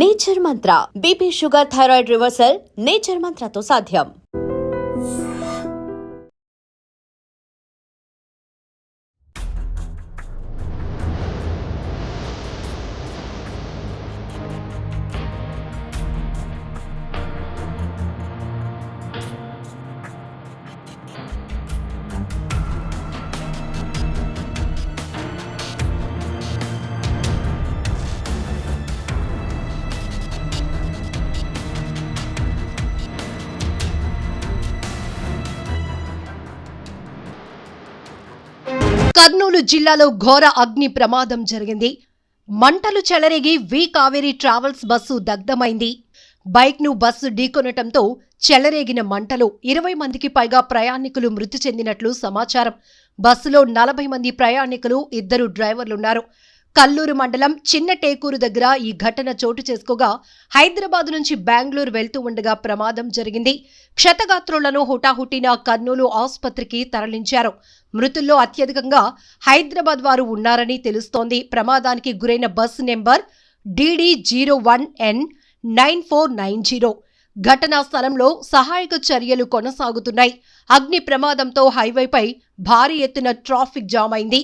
Nature Mantra B P sugar thyroid reversal nature మంత్రతో సాధ్యం. కర్నూలు జిల్లాలో ఘోర అగ్ని ప్రమాదం జరిగింది. మంటలు చెలరేగి వి కావేరీ ట్రావెల్స్ బస్సు దగ్ధమైంది. బైక్ను బస్సు ఢీకొనటంతో చెలరేగిన మంటలు ఇరవై మందికి పైగా ప్రయాణికులు మృతి చెందినట్లు సమాచారం. బస్సులో నలభై మంది ప్రయాణికులు ఇద్దరు డ్రైవర్లున్నారు. కల్లూరు మండలం చిన్న టేకూరు దగ్గర ఈ ఘటన చోటు చేసుకోగా హైదరాబాద్ నుంచి బెంగళూరు వెళ్తూ ఉండగా ప్రమాదం జరిగింది. క్షతగాత్రులను హుటాహుటిన కర్నూలు ఆసుపత్రికి తరలించారు. మృతుల్లో అత్యధికంగా హైదరాబాద్ వారు ఉన్నారని తెలుస్తోంది. ప్రమాదానికి గురైన bus number DD zero one N nine four nine zero. ఘటనా స్థలంలో సహాయక చర్యలు కొనసాగుతున్నాయి. అగ్ని ప్రమాదంతో హైవేపై భారీ ఎత్తున ట్రాఫిక్ జామ్ అయింది.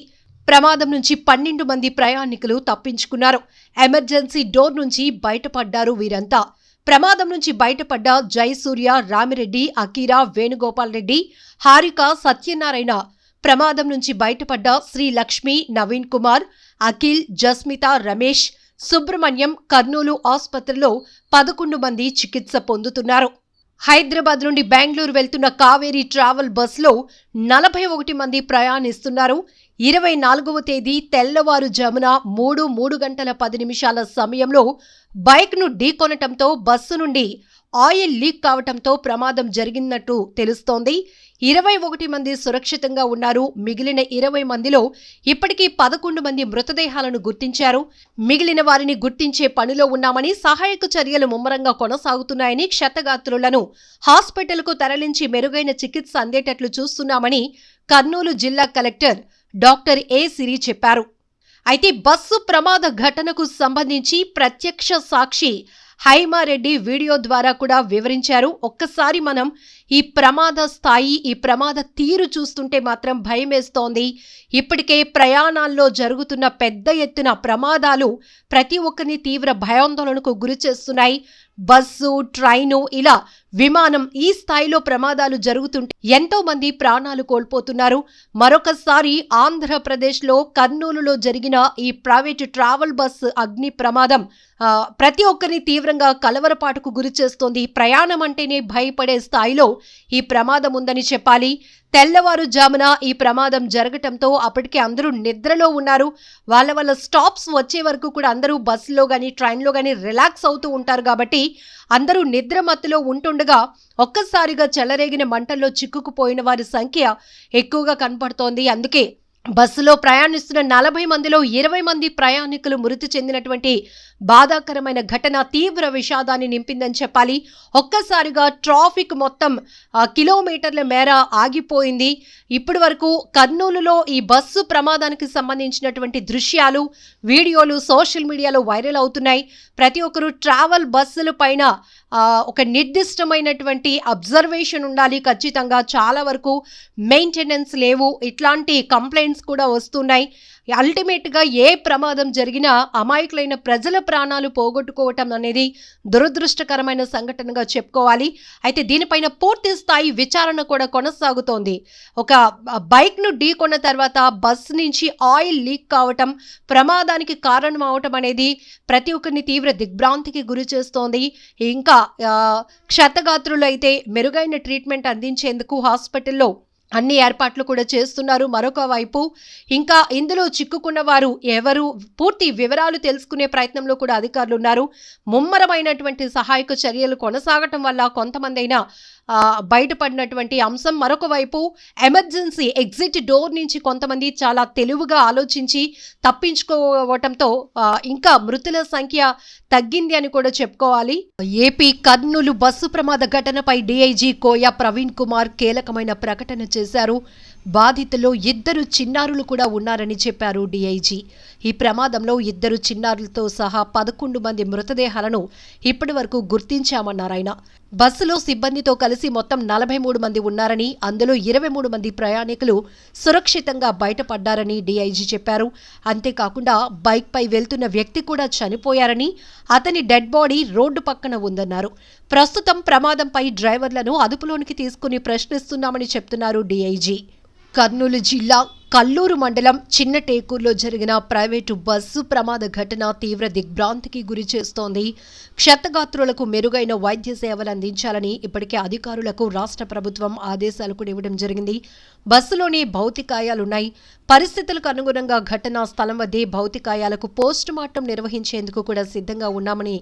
ప్రమాదం నుంచి పన్నెండు మంది ప్రయాణికులు తప్పించుకున్నారు. ఎమర్జెన్సీ డోర్ నుంచి బయటపడ్డారు వీరంతా. ప్రమాదం నుంచి బయటపడ్డ జయసూర్య రామిరెడ్డి అకీరా వేణుగోపాల్ రెడ్డి హారిక సత్యనారాయణ. ప్రమాదం నుంచి బయటపడ్డ శ్రీ లక్ష్మి నవీన్ కుమార్ అఖిల్ జస్మిత రమేష్ సుబ్రహ్మణ్యం కర్నూలు ఆసుపత్రిలో పదకొండు మంది చికిత్స పొందుతున్నారు. హైదరాబాద్ నుండి బెంగళూరు వెళ్తున్న కావేరీ ట్రావెల్ బస్సులో నలభై ఒకటి మంది ప్రయాణిస్తున్నారు. ఇరవై నాలుగవ తేదీ తెల్లవారుజామున మూడు మూడు గంటల పది నిమిషాల సమయంలో బైక్ను ఢీకొనటంతో బస్సు నుండి ఆయిల్ లీక్ కావటంతో ప్రమాదం జరిగినట్టు తెలుస్తోంది. ఇరవై ఒకటి మంది సురక్షితంగా ఉన్నారు. మిగిలిన ఇరవై మందిలో ఇప్పటికీ పదకొండు మంది మృతదేహాలను గుర్తించారు. మిగిలిన వారిని గుర్తించే పనిలో ఉన్నామని సహాయక చర్యలు ముమ్మరంగా కొనసాగుతున్నాయని క్షతగాత్రులను హాస్పిటల్కు తరలించి మెరుగైన చికిత్స అందేటట్లు చూస్తున్నామని కర్నూలు జిల్లా కలెక్టర్ డాక్టర్ ఏ సిరి చెప్పారు. అయితే బస్సు ప్రమాద ఘటనకు సంబంధించి ప్రత్యక్ష సాక్షి హైమారెడ్డి వీడియో ద్వారా కూడా వివరించారు. ఒక్కసారి మనం ఈ ప్రమాద స్థాయి ఈ ప్రమాద తీరు చూస్తుంటే మాత్రం భయమేస్తోంది. ఇప్పటికే ప్రయాణాల్లో జరుగుతున్న పెద్ద ఎత్తున ప్రమాదాలు ప్రతి ఒక్కరిని తీవ్ర భయాందోళనకు గురి చేస్తున్నాయి. బస్సు ట్రైను ఇలా విమానం ఈ స్థాయిలో ప్రమాదాలు జరుగుతుంటే ఎంతో మంది ప్రాణాలు కోల్పోతున్నారు. మరొకసారి ఆంధ్రప్రదేశ్లో కర్నూలులో జరిగిన ఈ ప్రైవేటు ట్రావెల్ బస్సు అగ్ని ప్రమాదం ప్రతి ఒక్కరిని తీవ్రంగా కలవరపాటుకు గురి చేస్తోంది. ప్రయాణం అంటేనే భయపడే స్థాయిలో ఈ ప్రమాదం ఉందని చెప్పాలి. తెల్లవారుజామున ఈ ప్రమాదం జరగటంతో అప్పటికే అందరూ నిద్రలో ఉన్నారు. వాళ్ళ వాళ్ళ స్టాప్స్ వచ్చే వరకు కూడా అందరూ బస్సులో కానీ ట్రైన్లో కానీ రిలాక్స్ అవుతూ ఉంటారు కాబట్టి అందరూ నిద్ర మత్తులో ఉంటుండగా ఒక్కసారిగా చెలరేగిన మంటల్లో చిక్కుకుపోయిన వారి సంఖ్య ఎక్కువగా కనపడుతోంది. అందుకే బస్సులో ప్రయాణిస్తున్న నలభై మందిలో ఇరవై మంది ప్రయాణికులు మృతి చెందినటువంటి బాధాకరమైన ఘటన తీవ్ర విషాదాన్ని నింపిందని చెప్పాలి. ఒక్కసారిగా ట్రాఫిక్ మొత్తం కిలోమీటర్ల మేర ఆగిపోయింది. ఇప్పటి వరకు కర్నూలులో ఈ బస్సు ప్రమాదానికి సంబంధించినటువంటి దృశ్యాలు వీడియోలు సోషల్ మీడియాలో వైరల్ అవుతున్నాయి. ప్రతి ఒక్కరూ ట్రావెల్ బస్సుల పైన ఒక నిర్దిష్టమైనటువంటి అబ్జర్వేషన్ ఉండాలి ఖచ్చితంగా. చాలా వరకు మెయింటెనెన్స్ లేవు. ఇట్లాంటి కంప్లైంట్స్ కూడా వస్తున్నాయి. అల్టిమేట్గా ఏ ప్రమాదం జరిగినా అమాయకులైన ప్రజల ప్రాణాలు పోగొట్టుకోవటం అనేది దురదృష్టకరమైన సంఘటనగా చెప్పుకోవాలి. అయితే దీనిపైన పూర్తి స్థాయి విచారణ కూడా కొనసాగుతోంది. ఒక బైక్ను ఢీకొన్న తర్వాత బస్ నుంచి ఆయిల్ లీక్ కావటం ప్రమాదానికి కారణం అవటం అనేది ప్రతి ఒక్కరిని తీవ్ర దిగ్భ్రాంతికి గురి చేస్తోంది. ఇంకా క్షతగాత్రులు అయితే మెరుగైన ట్రీట్మెంట్ అందించేందుకు హాస్పిటల్లో అన్ని ఏర్పాట్లు కూడా చేస్తున్నారు. మరొక వైపు ఇంకా ఇందులో చిక్కుకున్న వారు ఎవరు? పూర్తి వివరాలు తెలుసుకునే ప్రయత్నంలో కూడా అధికారులు ఉన్నారు. ముమ్మరమైనటువంటి సహాయక చర్యలు కొనసాగటం వల్ల కొంతమంది అయినా బయటపడినటువంటి అంశం. మరొక వైపు ఎమర్జెన్సీ ఎగ్జిట్ డోర్ నుంచి కొంతమంది చాలా తెలివిగా ఆలోచించి తప్పించుకోవటంతో ఇంకా మృతుల సంఖ్య తగ్గింది అని కూడా చెప్పుకోవాలి. ఏపీ కర్నూలు బస్సు ప్రమాద ఘటనపై డీఐజీ కోయ ప్రవీణ్ కుమార్ కీలకమైన ప్రకటన చేశారు. బాధితుల్లో ఇద్దరు చిన్నారులు కూడా ఉన్నారని చెప్పారు డీఐజీ. ఈ ప్రమాదంలో ఇద్దరు చిన్నారులతో సహా పదకొండు మంది మృతదేహాలను ఇప్పటి వరకు గుర్తించామన్నారు ఆయన. బస్సులో సిబ్బందితో కలిసి మొత్తం నలభై మూడు మంది ఉన్నారని అందులో ఇరవై మూడు మంది ప్రయాణికులు సురక్షితంగా బయటపడ్డారని డీఐజీ చెప్పారు. అంతేకాకుండా బైక్పై వెళ్తున్న వ్యక్తి కూడా చనిపోయారని అతని డెడ్ బాడీ రోడ్డు పక్కన ఉందన్నారు. ప్రస్తుతం ప్రమాదంపై డ్రైవర్లను అదుపులోనికి తీసుకుని ప్రశ్నిస్తున్నామని చెప్తున్నారు డీఐజీ. కర్నూలు జిల్లా కల్లూరు మండలం చిన్న టేకూరులో జరిగిన ప్రైవేటు బస్సు ప్రమాద ఘటన తీవ్ర దిగ్భ్రాంతికి గురి చేస్తోంది. క్షతగాత్రులకు మెరుగైన వైద్య సేవలు అందించాలని ఇప్పటికే అధికారులకు రాష్ట్ర ప్రభుత్వం ఆదేశాలు కూడా ఇవ్వడం జరిగింది. బస్సులోనే భౌతికాయాలున్నాయి. పరిస్థితులకు అనుగుణంగా ఘటనా స్థలం వద్దే భౌతికాయాలకు పోస్ట్ మార్టం నిర్వహించేందుకు కూడా సిద్ధంగా ఉన్నామని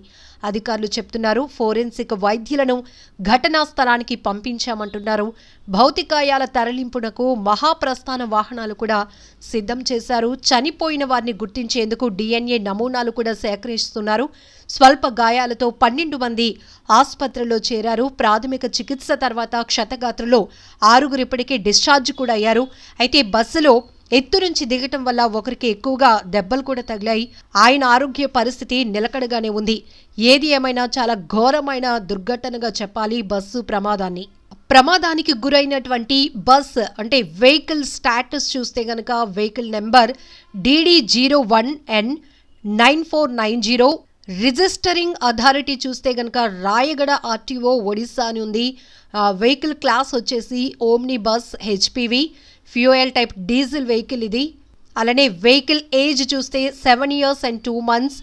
అధికారులు చెప్తున్నారు. ఫోరెన్సిక్ వైద్యులను ఘటనా స్థలానికి పంపించామంటున్నారు. భౌతికాయాల తరలింపునకు మహాప్రస్థాన వాహనాలు కూడా సిద్ధం చేశారు. చనిపోయిన వారిని గుర్తించేందుకు డిఎన్ఏ నమూనాలు కూడా సేకరిస్తున్నారు. స్వల్ప గాయాలతో పన్నెండు మంది ఆసుపత్రిలో చేరారు. ప్రాథమిక చికిత్స తర్వాత క్షతగాత్రలో ఆరుగురు ఇప్పటికే డిశ్చార్జ్ కూడా అయ్యారు. అయితే బస్సులో ఎత్తు నుంచి దిగటం వల్ల ఒకరికి ఎక్కువగా దెబ్బలు కూడా తగిలాయి. ఆయన ఆరోగ్య పరిస్థితి నిలకడగానే ఉంది. ఏది ఏమైనా చాలా ఘోరమైన దుర్ఘటనగా చెప్పాలి బస్సు ప్రమాదాన్ని. ప్రమాదానికి గురైనటువంటి బస్ అంటే వెహికల్ స్టాటస్ చూస్తే గనక vehicle number DD zero one N nine four nine zero registering authority చూస్తే గనక రాయగడ ఆర్టీఓ ఒడిస్సా అని ఉంది వెహికల్ క్లాస్ వచ్చేసి omni bus HPV. Fuel type diesel vehicle ఇది. అలానే వెహికల్ ఏజ్ చూస్తే seven years and two months.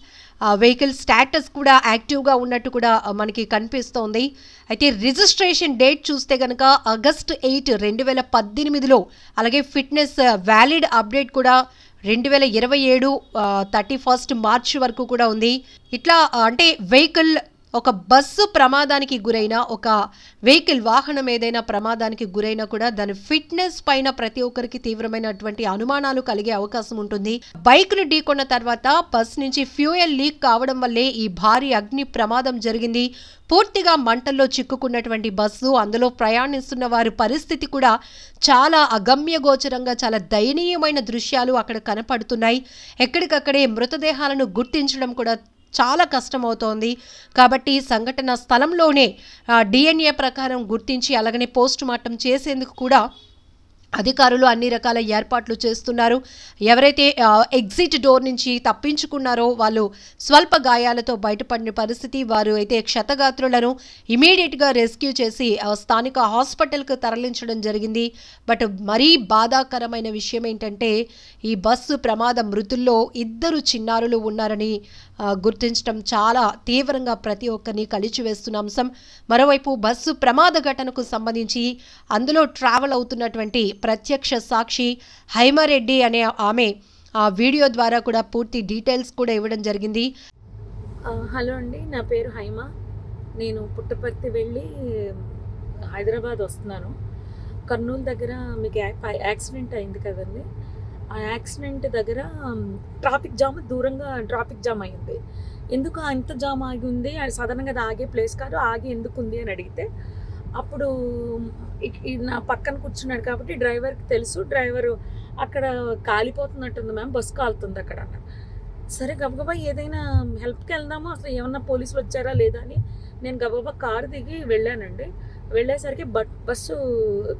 Vehicle status కూడా యాక్టివ్గా ఉన్నట్టు కూడా మనకి కనిపిస్తోంది. అయితే రిజిస్ట్రేషన్ డేట్ చూస్తే కనుక ఆగస్ట్ ఎయిట్ రెండు వేల పద్దెనిమిదిలో అలాగే ఫిట్నెస్ వ్యాలిడ్ అప్డేట్ కూడా రెండు వేల ఇరవై ఏడు థర్టీ ఫస్ట్ మార్చ్ వరకు కూడా ఉంది. ఇట్లా అంటే వెహికల్ ఒక బస్సు ప్రమాదానికి గురైన ఒక వెహికల్ వాహనం ఏదైనా ప్రమాదానికి గురైనా కూడా దాని ఫిట్నెస్ పైన ప్రతి ఒక్కరికి తీవ్రమైనటువంటి అనుమానాలు కలిగే అవకాశం ఉంటుంది. బైక్ను ఢీకొన్న తర్వాత బస్ నుంచి ఫ్యూయల్ లీక్ కావడం వల్లే ఈ భారీ అగ్ని ప్రమాదం జరిగింది. పూర్తిగా మంటల్లో చిక్కుకున్నటువంటి బస్సు అందులో ప్రయాణిస్తున్న వారి పరిస్థితి కూడా చాలా అగమ్యగోచరంగా చాలా దయనీయమైన దృశ్యాలు అక్కడ కనపడుతున్నాయి. ఎక్కడికక్కడే మృతదేహాలను గుర్తించడం కూడా చాలా కష్టమవుతోంది. కాబట్టి సంఘటన స్థలంలోనే డిఎన్ఏ ప్రకారం గుర్తించి అలాగనే పోస్ట్ మార్టం చేసేందుకు కూడా అధికారులు అన్ని రకాల ఏర్పాట్లు చేస్తున్నారు. ఎవరైతే ఎగ్జిట్ డోర్ నుంచి తప్పించుకున్నారో వాళ్ళు స్వల్ప గాయాలతో బయటపడిన పరిస్థితి వారు అయితే క్షతగాత్రులను ఇమీడియట్గా రెస్క్యూ చేసి స్థానిక హాస్పిటల్కు తరలించడం జరిగింది. బట్ మరీ బాధాకరమైన విషయం ఏంటంటే ఈ బస్సు ప్రమాద మృతుల్లో ఇద్దరు చిన్నారులు ఉన్నారని గుర్తించడం చాలా తీవ్రంగా ప్రతి ఒక్కరిని కలిచివేస్తున్న అంశం. మరోవైపు బస్సు ప్రమాద ఘటనకు సంబంధించి అందులో ట్రావెల్ అవుతున్నటువంటి ప్రత్యక్ష సాక్షి హైమారెడ్డి అనే ఆమె ఆ వీడియో ద్వారా కూడా పూర్తి డీటెయిల్స్ కూడా ఇవ్వడం జరిగింది. హలో అండి నా పేరు హైమ. నేను పుట్టపర్తి వెళ్ళి హైదరాబాద్ వస్తున్నాను. కర్నూలు దగ్గర మీకు యాక్సిడెంట్ అయింది కదండి. ఆ యాక్సిడెంట్ దగ్గర ట్రాఫిక్ జామ్ దూరంగా ట్రాఫిక్ జామ్ అయింది ఎందుకు అంత జామ్ ఆగి ఉంది? అది సాధారణంగా అది ఆగే ప్లేస్ కాదు ఆగి ఎందుకు ఉంది అని అడిగితే అప్పుడు ఇక్- ఈ నా పక్కన కూర్చున్నాడు కాబట్టి డ్రైవర్కి తెలుసు. డ్రైవరు అక్కడ కాలిపోతున్నట్టుంది మ్యామ్ బస్సు కాలుతుంది అక్కడ సరే గబగబా ఏదైనా హెల్ప్కి వెళ్దామా? అసలు ఏమన్నా పోలీసులు వచ్చారా లేదా అని నేను గబగబా కారు దిగి వెళ్ళానండి. వెళ్ళేసరికి బట్ బస్సు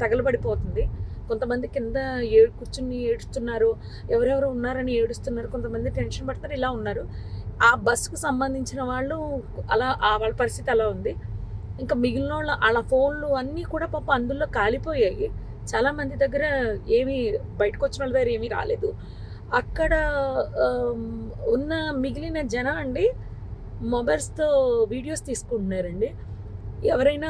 తగలబడిపోతుంది. కొంతమంది కింద ఏ కూర్చుని ఏడుస్తున్నారు ఎవరెవరు ఉన్నారని ఏడుస్తున్నారు కొంతమంది టెన్షన్ పడతారు ఇలా ఉన్నారు. ఆ బస్సుకు సంబంధించిన వాళ్ళు అలా ఆ వాళ్ళ పరిస్థితి అలా ఉంది. ఇంకా మిగిలిన వాళ్ళ వాళ్ళ ఫోన్లు అన్నీ కూడా పాప అందులో కాలిపోయాయి. చాలామంది దగ్గర ఏమీ బయటకు వచ్చిన వాళ్ళ దగ్గర ఏమీ రాలేదు. అక్కడ ఉన్న మిగిలిన జనం అండి మొబైల్స్తో వీడియోస్ తీసుకుంటున్నారండి. ఎవరైనా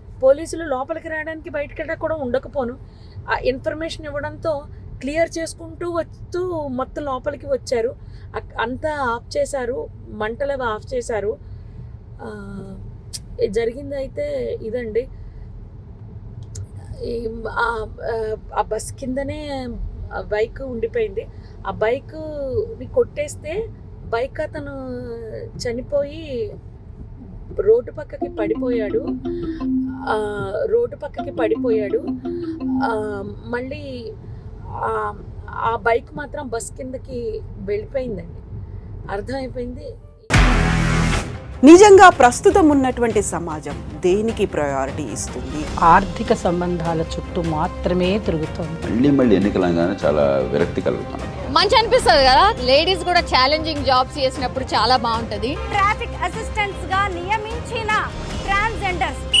పోలీసులు లోపలికి రావడానికి బయటకి కూడా ఉండకపోను. ఆ ఇన్ఫర్మేషన్ ఇవ్వడంతో క్లియర్ చేసుకుంటూ వస్తూ మొత్తం లోపలికి వచ్చారు. అంతా ఆఫ్ చేశారు. మంటలు అవి ఆఫ్ చేశారు. ఆ, జరిగింది అయితే ఇదండి. ఆ- ఆ బస్ కిందనే బైక్ ఉండిపోయింది. ఆ బైక్ని కొట్టేస్తే బైక్ అతను చనిపోయి రోడ్డు పక్కకి పడిపోయాడు. రోడ్డు పక్కకి పడిపోయాడు. ఆ, మళ్ళీ ఆ- బైక్ మాత్రం బస్ కిందకి వెళ్ళిపోయిందండి. అర్థమైపోయింది. నిజంగా ప్రస్తుతం ఉన్నటువంటి సమాజం దేనికి ప్రయారిటీ ఇస్తుంది? ఆర్థిక సంబంధాల చుట్టూ మాత్రమే తిరుగుతోంది. మళ్ళీ మళ్ళీ ఎన్నికలంగానే చాలా విరక్తి మంచి అనిపిస్తుంది కదా? లేడీస్ కూడా ఛాలెంజింగ్ జాబ్స్ చేసినప్పుడు చాలా బాగుంటది. ట్రాఫిక్ అసిస్టెంట్స్గా నియమించిన ట్రాన్స్జెండర్స్